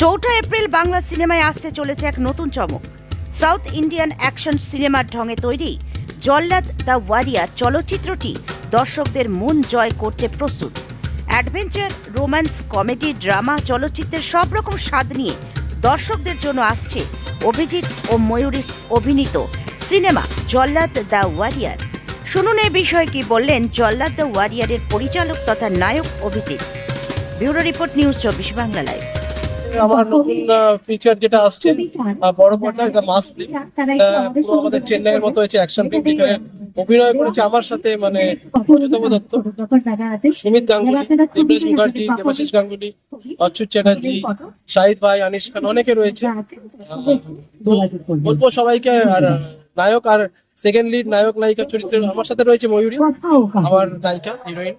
চৌঠা এপ্রিল বাংলা সিনেমায় আসতে চলেছে এক নতুন চমক। সাউথ ইন্ডিয়ান অ্যাকশন সিনেমার ঢঙে তৈরি জল্লাদ দ্য ওয়ারিয়ার চলচ্চিত্রটি দর্শকদের মন জয় করতে প্রস্তুত। অ্যাডভেঞ্চার, রোম্যান্স, কমেডি, ড্রামা, চলচ্চিত্রের সব রকম স্বাদ নিয়ে দর্শকদের জন্য আসছে অভিজিৎ ও ময়ূরী অভিনীত সিনেমা জল্লাদ দ্য ওয়ারিয়ার। শুনুন এ বিষয়ে কি বললেন জল্লাদ দ্য ওয়ারিয়ারের পরিচালক তথা নায়ক অভিজিৎ। ব্যুরো রিপোর্ট নিউজ চব্বিশ বাংলা লাইভ। আমার নতুন ফিচার যেটা আসছে বড় পর্দা একটা মাস ফিল্ম পুরো আমাদের চেন্নাইয়ের মতো হয়েছে অ্যাকশন ফিল্ম যেখানে অভিনয় করেছে আমার সাথে মানে অচ্যুতম দত্ত। সুমিত গাঙ্গুলি দেবরাজ মুখার্জি দেবাশিস গাঙ্গুলি অচ্যুত চ্যাটার্জি শাহিদ ভাই আনিস খান অনেকে রয়েছে। বলব সবাইকে আর নায়ক আর সেকেন্ড লিড নায়ক নায়িকা চরিত্রে আমার সাথে রয়েছে ময়ূরী আমার নায়িকা হিরোইন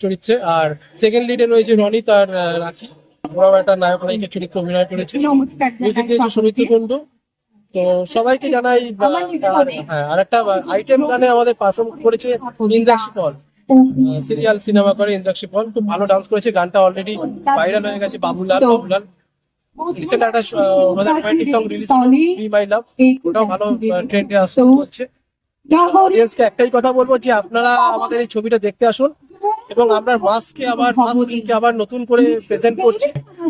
চরিত্রে। আর সেকেন্ড লিডে রয়েছে রনিত আর রাখি। ওরাও একটা নায়ক নায়িকা চরিত্রে অভিনয় করেছে। মিউজিক দিয়েছে সৌমিত্র কুণ্ডু। তো সবাইকে জানাই হ্যাঁ আর একটা আইটেম গানে আমাদের পারফর্ম করেছে ইন্দ্রাক্ষী পল। সিরিয়াল সিনেমা করে ইন্দ্রাক্ষী পল। খুব ভালো ডান্স করেছে গানটা অলরেডি ভাইরাল হয়ে গেছে বাবুলাল বাবুলাল। রিসেন্ট একটা আহ, ওনাদের romantic song release be my love ওটাও ভালো ট্রেন্ডে আসছে হচ্ছে অডিয়েন্সকে একটাই কথা বলব যে আপনারা আমাদের এই ছবিটা দেখতে আসুন। এবং আমরা মাসকে আবার মাস ফিল্মকে আবার নতুন করে প্রেজেন্ট করছি।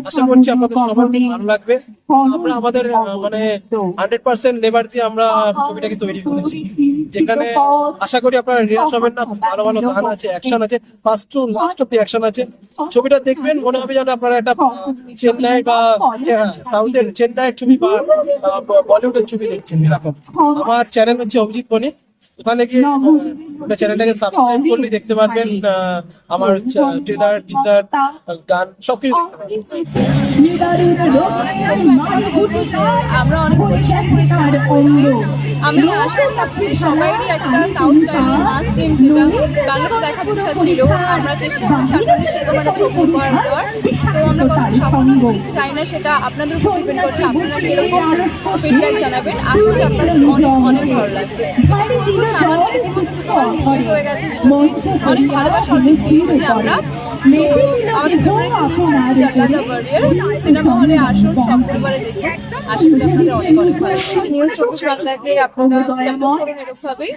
আশা করছি আপনাদের সবার ভালো লাগবে। আমরা আমাদের মানে হান্ড্রেড পার্সেন্ট লেবার দিয়ে আমরা ছবিটাকে তৈরি করেছি। যেখানে আশা করি আপনারা নিরাশ হবেন না ভালো ভালো গান আছে অ্যাকশন আছে ফার্স্ট টু লাস্ট অব্দি অ্যাকশন আছে। ছবিটা দেখবেন, মনে হবে যেন আপনারা একটা চেন্নাই বা সাউথের চেন্নাইয়ের ছবি বা বলিউডের ছবি দেখছেন এরকম। আমার চ্যানেল হচ্ছে অভিজিৎ বণিক। ওখানে গিয়ে আহ, ওটা চ্যানেলটাকে সাবস্ক্রাইব করলে দেখতে পারবেন আহ, আমার ট্রেলার টিচার গান সবকিছু আমরা অনেক পরিশ্রম করেছি আমাদের করেছি আমি আশা করি আপনাদের সবাইরই একটা সাউথ স্টাইলের মাস ফিল্ম যেটা বাংলাতে দেখার ইচ্ছা ছিল আমরা চেষ্টা করছি আপনাদের সেরকম একটা ছবি উপহার দেওয়ার তো আমরা কত সাফল্য চাই না সেটা আপনাদের উপর ডিপেন্ড করছে। আপনারা কীরকম ফিডব্যাক জানাবেন? আশা করি আপনাদের অনেক অনেক ভালো লাগবে। তাই বলব আমাদের ইতিমধ্যে দুটো রিলিজ হয়ে গেছে। অনেক ভালোবাসা অনেক পেয়েছি আমরা আমাদের সিনেমা হলে আসুন পরিবারের নিয়ে আশা আপনাদের অনেক অনেক ভালো নিউজ চব্বিশ বাংলাকে আপনারা সাপোর্ট করুন এরকমভাবেই।